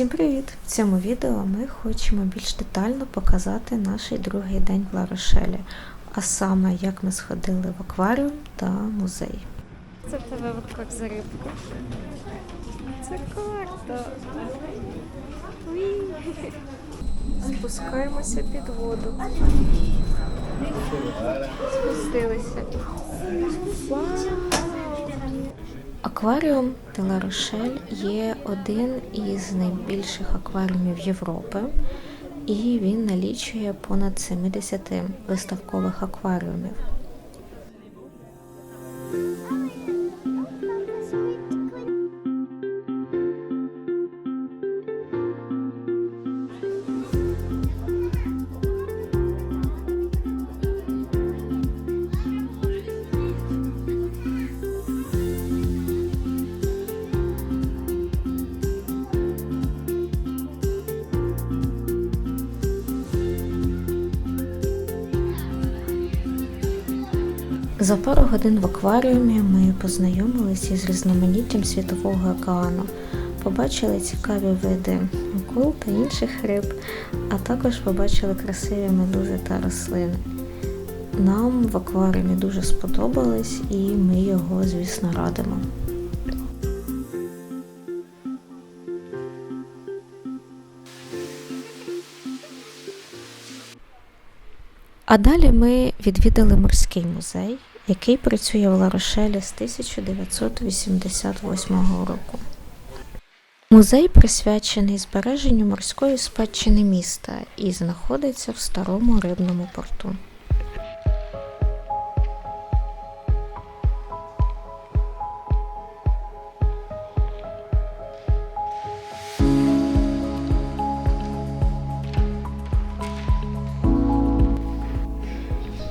Всім привіт! В цьому відео ми хочемо більш детально показати наш другий день в Ларошелі, а саме як ми сходили в акваріум та музей. Це в тебе виход за рибку. Це карта. Спускаємося під воду. Спустилися. Акваріум де Ла Рошель є один із найбільших акваріумів Європи, і він налічує понад 70 виставкових акваріумів. За пару годин в акваріумі ми познайомилися із різноманіттям світового океану, побачили цікаві види акул та інших риб, а також побачили красиві медузи та рослини. Нам в акваріумі дуже сподобалось і ми його, звісно, радимо. А далі ми відвідали морський музей, який працює в Ларошелі з 1988 року. Музей присвячений збереженню морської спадщини міста і знаходиться в старому рибному порту.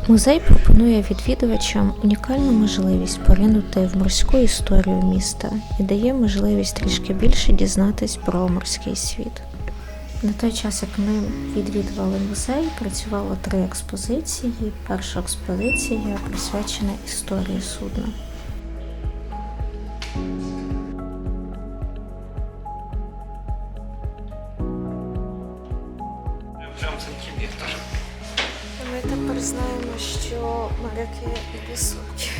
Музей пропонує відвідувачам унікальну можливість поринути в морську історію міста і дає можливість трішки більше дізнатись про морський світ. На той час, як ми відвідували музей, працювало три експозиції. Перша експозиція присвячена історії судна. Прям сантиметр. Ми тепер знаємо, що моряки несуть.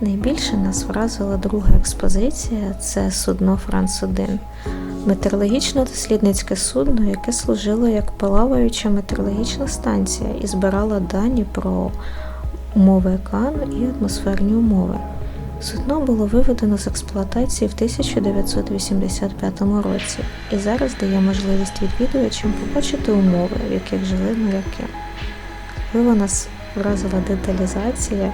Найбільше нас вразила друга експозиція це судно Франц 1 метеорологічно-дослідницьке судно, яке служило як плаваюча метеорологічна станція і збирало дані про умови океану і атмосферні умови. Судно було виведено з експлуатації в 1985 році і зараз дає можливість відвідувачам побачити умови, в яких жили моряки. Можливо, нас вразила деталізація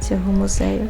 цього музею.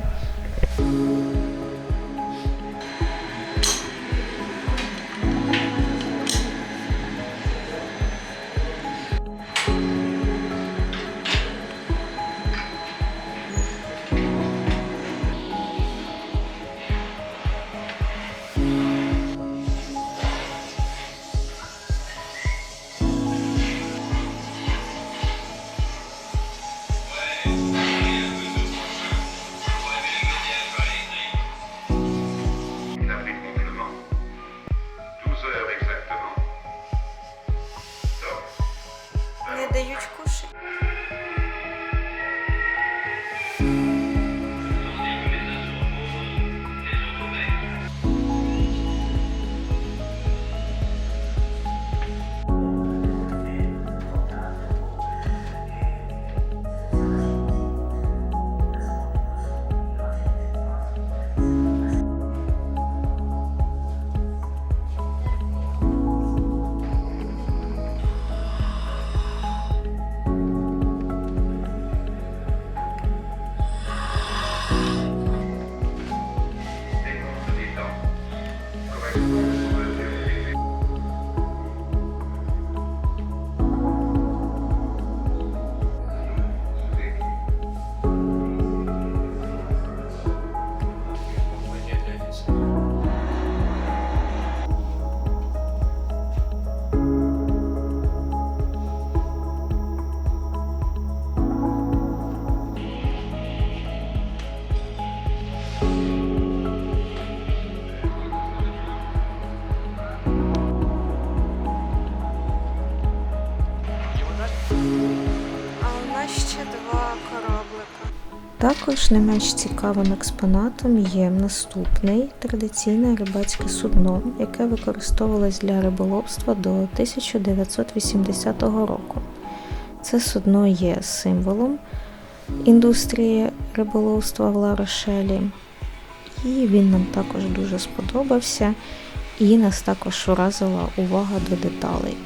Також не менш цікавим експонатом є наступний традиційне рибацьке судно, яке використовувалось для риболовства до 1980 року. Це судно є символом індустрії риболовства в Ларошелі, і він нам також дуже сподобався, і нас також вразила увага до деталей.